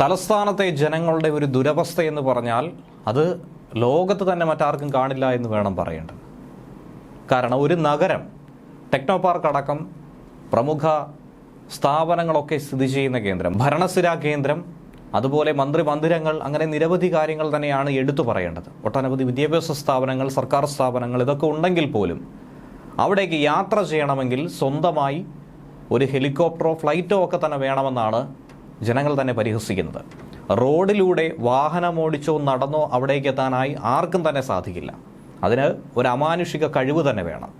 തലസ്ഥാനത്തെ ജനങ്ങളുടെ ഒരു ദുരവസ്ഥ എന്ന് പറഞ്ഞാൽ അത് ലോകത്ത് തന്നെ മറ്റാർക്കും കാണില്ല എന്ന് വേണം പറയേണ്ടത്. കാരണം ഒരു നഗരം ടെക്നോ പാർക്ക് അടക്കം പ്രമുഖ സ്ഥാപനങ്ങളൊക്കെ സ്ഥിതി ചെയ്യുന്ന കേന്ദ്രം ഭരണസിരാ കേന്ദ്രം അതുപോലെ മന്ത്രി മന്ദിരങ്ങൾ അങ്ങനെ നിരവധി കാര്യങ്ങൾ തന്നെയാണ് എടുത്തു പറയേണ്ടത്. ഒട്ടനവധി വിദ്യാഭ്യാസ സ്ഥാപനങ്ങൾ സർക്കാർ സ്ഥാപനങ്ങൾ ഇതൊക്കെ ഉണ്ടെങ്കിൽ പോലും അവിടേക്ക് യാത്ര ചെയ്യണമെങ്കിൽ സ്വന്തമായി ഒരു ഹെലികോപ്റ്ററോ ഫ്ലൈറ്റോ ഒക്കെ തന്നെ വേണമെന്നാണ് ജനങ്ങൾ തന്നെ പരിഹസിക്കുന്നത്. റോഡിലൂടെ വാഹനമോടിച്ചോ നടന്നോ അവിടേക്ക് എത്താനായി ആർക്കും തന്നെ സാധിക്കില്ല. അതിന് ഒരു അമാനുഷിക കഴിവ് തന്നെ വേണം.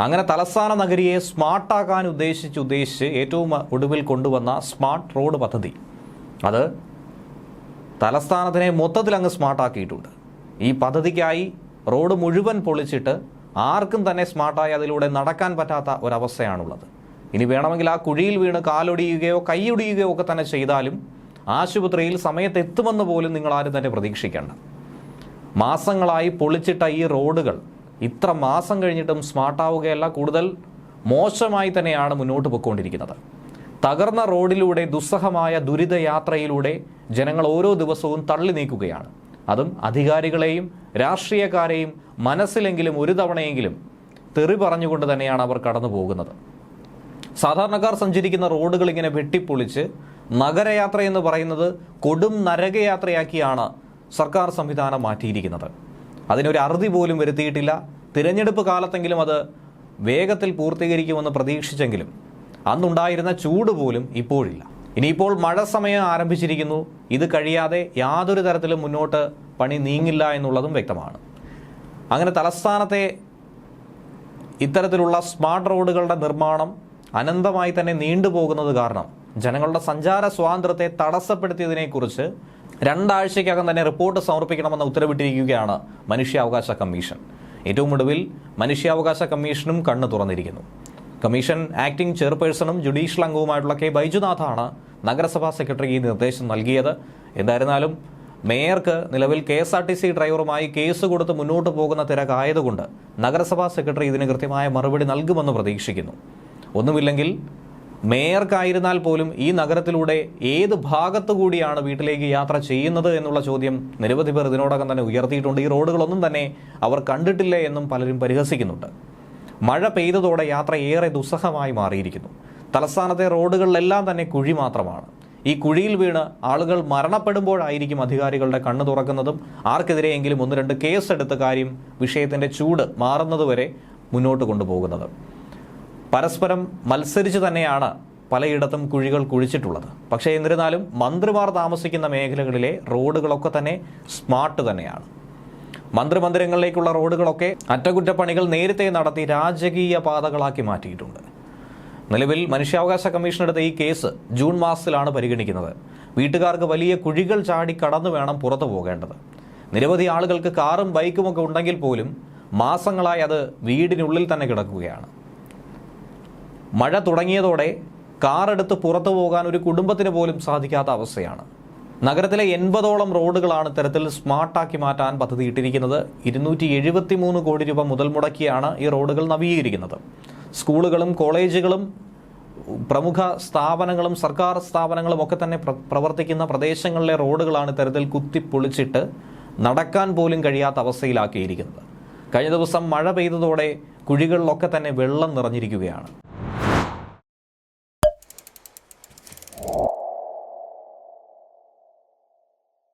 അങ്ങനെ തലസ്ഥാന നഗരിയെ സ്മാർട്ടാക്കാൻ ഉദ്ദേശിച്ച് ഉദ്ദേശിച്ച് ഏറ്റവും ഒടുവിൽ കൊണ്ടുവന്ന സ്മാർട്ട് റോഡ് പദ്ധതി. അത് തലസ്ഥാനത്തിനെ മൊത്തത്തിൽ അങ്ങ് സ്മാർട്ടാക്കിയിട്ടുണ്ട്. ഈ പദ്ധതിക്കായി റോഡ് മുഴുവൻ പൊളിച്ചിട്ട് ആർക്കും തന്നെ സ്മാർട്ടായി അതിലൂടെ നടക്കാൻ പറ്റാത്ത ഒരവസ്ഥയാണുള്ളത്. ഇനി വേണമെങ്കിൽ ആ കുഴിയിൽ വീണ് കാലൊടിയുകയോ കൈയൊടിയുകയോ ഒക്കെ തന്നെ ചെയ്താലും ആശുപത്രിയിൽ സമയത്ത് എത്തുമെന്ന് പോലും നിങ്ങൾ ആരും തന്നെ പ്രതീക്ഷിക്കേണ്ട. മാസങ്ങളായി പൊളിച്ചിട്ട ഈ റോഡുകൾ ഇത്ര മാസം കഴിഞ്ഞിട്ടും സ്മാർട്ടാവുകയല്ല കൂടുതൽ മോശമായി തന്നെയാണ് മുന്നോട്ട് പോയിക്കൊണ്ടിരിക്കുന്നത്. തകർന്ന റോഡിലൂടെ ദുസ്സഹമായ ദുരിതയാത്രയിലൂടെ ജനങ്ങൾ ഓരോ ദിവസവും തള്ളി നീക്കുകയാണ്. അതും അധികാരികളെയും രാഷ്ട്രീയക്കാരെയും മനസ്സിലെങ്കിലും ഒരു തവണയെങ്കിലും തെറി പറഞ്ഞുകൊണ്ട് തന്നെയാണ് അവർ കടന്നു പോകുന്നത് സാധാരണക്കാർ സഞ്ചരിക്കുന്ന റോഡുകൾ ഇങ്ങനെ വെട്ടിപ്പൊളിച്ച് നഗരയാത്ര എന്ന് പറയുന്നത് കൊടും നരകയാത്രയാക്കിയാണ് സർക്കാർ സംവിധാനം മാറ്റിയിരിക്കുന്നത്. അതിനൊരു അറുതി പോലും വരുത്തിയിട്ടില്ല. തിരഞ്ഞെടുപ്പ് കാലത്തെങ്കിലും അത് വേഗത്തിൽ പൂർത്തീകരിക്കുമെന്ന് പ്രതീക്ഷിച്ചെങ്കിലും അന്നുണ്ടായിരുന്ന ചൂട് പോലും ഇപ്പോഴില്ല. ഇനിയിപ്പോൾ മഴ സമയം ആരംഭിച്ചിരിക്കുന്നു. ഇത് കഴിയാതെ യാതൊരു തരത്തിലും മുന്നോട്ട് പണി നീങ്ങില്ല എന്നുള്ളതും വ്യക്തമാണ്. അങ്ങനെ തലസ്ഥാനത്തെ ഇത്തരത്തിലുള്ള സ്മാർട്ട് റോഡുകളുടെ നിർമ്മാണം അനന്തമായി തന്നെ നീണ്ടുപോകുന്നത് കാരണം ജനങ്ങളുടെ സഞ്ചാര സ്വാതന്ത്ര്യത്തെ തടസ്സപ്പെടുത്തിയതിനെക്കുറിച്ച് രണ്ടാഴ്ചയ്ക്കകം തന്നെ റിപ്പോർട്ട് സമർപ്പിക്കണമെന്ന് ഉത്തരവിട്ടിരിക്കുകയാണ് മനുഷ്യാവകാശ കമ്മീഷൻ. ഏറ്റവും ഒടുവിൽ മനുഷ്യാവകാശ കമ്മീഷനും കണ്ണു തുറന്നിരിക്കുന്നു. കമ്മീഷൻ ആക്ടിംഗ് ചെയർപേഴ്സണും ജുഡീഷ്യൽ അംഗവുമായിട്ടുള്ള കെ ബൈജുനാഥാണ് നഗരസഭാ സെക്രട്ടറി ഈ നിർദ്ദേശം നൽകിയത്. എന്തായിരുന്നാലും മേയർക്ക് നിലവിൽ K S R T C ഡ്രൈവറുമായി case കൊടുത്ത് മുന്നോട്ട് പോകുന്ന തിരക്കായതുകൊണ്ട് നഗരസഭാ സെക്രട്ടറി ഇതിന് കൃത്യമായ മറുപടി നൽകുമെന്ന് പ്രതീക്ഷിക്കുന്നു. ഒന്നുമില്ലെങ്കിൽ മേയർക്കായിരുന്നാൽ പോലും ഈ നഗരത്തിലൂടെ ഏത് ഭാഗത്തു കൂടിയാണ് വീട്ടിലേക്ക് യാത്ര ചെയ്യുന്നത് എന്നുള്ള ചോദ്യം നിരവധി പേർ ഇതിനോടകം തന്നെ ഉയർത്തിയിട്ടുണ്ട്. ഈ റോഡുകളൊന്നും തന്നെ അവർ കണ്ടിട്ടില്ല എന്നും പലരും പരിഹസിക്കുന്നുണ്ട്. മഴ പെയ്തതോടെ യാത്ര ഏറെ ദുസ്സഹമായി മാറിയിരിക്കുന്നു. തലസ്ഥാനത്തെ റോഡുകളിലെല്ലാം തന്നെ കുഴി മാത്രമാണ്. ഈ കുഴിയിൽ വീണ് ആളുകൾ മരണപ്പെടുമ്പോഴായിരിക്കും അധികാരികളുടെ കണ്ണു തുറക്കുന്നതും. ആർക്കെതിരെയെങ്കിലും ഒന്ന് രണ്ട് കേസ് എടുത്ത കാര്യം വിഷയത്തിന്റെ ചൂട് മാറുന്നതുവരെ മുന്നോട്ട് കൊണ്ടുപോകുന്നത്. പരസ്പരം മത്സരിച്ച് തന്നെയാണ് പലയിടത്തും കുഴികൾ കുഴിച്ചിട്ടുള്ളത്. പക്ഷേ എന്നിരുന്നാലും മന്ത്രിമാർ താമസിക്കുന്ന മേഖലകളിലെ റോഡുകളൊക്കെ തന്നെ സ്മാർട്ട് തന്നെയാണ്. മന്ത്രിമന്ദിരങ്ങളിലേക്കുള്ള റോഡുകളൊക്കെ അറ്റകുറ്റപ്പണികൾ നേരത്തെ നടത്തി രാജകീയ പാതകളാക്കി മാറ്റിയിട്ടുണ്ട്. നിലവിൽ മനുഷ്യാവകാശ കമ്മീഷൻ എടുത്ത ഈ കേസ് ജൂൺ മാസത്തിലാണ് പരിഗണിക്കുന്നത്. വീട്ടുകാർക്ക് വലിയ കുഴികൾ ചാടി കടന്നു വേണം പുറത്തു പോകേണ്ടത്. നിരവധി ആളുകൾക്ക് കാറും ബൈക്കുമൊക്കെ ഉണ്ടെങ്കിൽ പോലും മാസങ്ങളായി അത് വീടിനുള്ളിൽ തന്നെ കിടക്കുകയാണ്. മഴ തുടങ്ങിയതോടെ കാറെടുത്ത് പുറത്തു പോകാൻ ഒരു കുടുംബത്തിന് പോലും സാധിക്കാത്ത അവസ്ഥയാണ്. നഗരത്തിലെ എൺപതോളം റോഡുകളാണ് ഇത്തരത്തിൽ സ്മാർട്ടാക്കി മാറ്റാൻ പദ്ധതി ഇട്ടിരിക്കുന്നത് ഇരുന്നൂറ്റി എഴുപത്തി മൂന്ന് കോടി രൂപ മുതൽ മുടക്കിയാണ് ഈ റോഡുകൾ നവീകരിക്കുന്നത്. സ്കൂളുകളും കോളേജുകളും പ്രമുഖ സ്ഥാപനങ്ങളും സർക്കാർ സ്ഥാപനങ്ങളും ഒക്കെ തന്നെ പ്രവർത്തിക്കുന്ന പ്രദേശങ്ങളിലെ റോഡുകളാണ് ഇത്തരത്തിൽ കുത്തിപ്പൊളിച്ചിട്ട് നടക്കാൻ പോലും കഴിയാത്ത അവസ്ഥയിലാക്കിയിരിക്കുന്നത്. കഴിഞ്ഞ ദിവസം മഴ പെയ്തതോടെ കുഴികളിലൊക്കെ തന്നെ വെള്ളം നിറഞ്ഞിരിക്കുകയാണ്.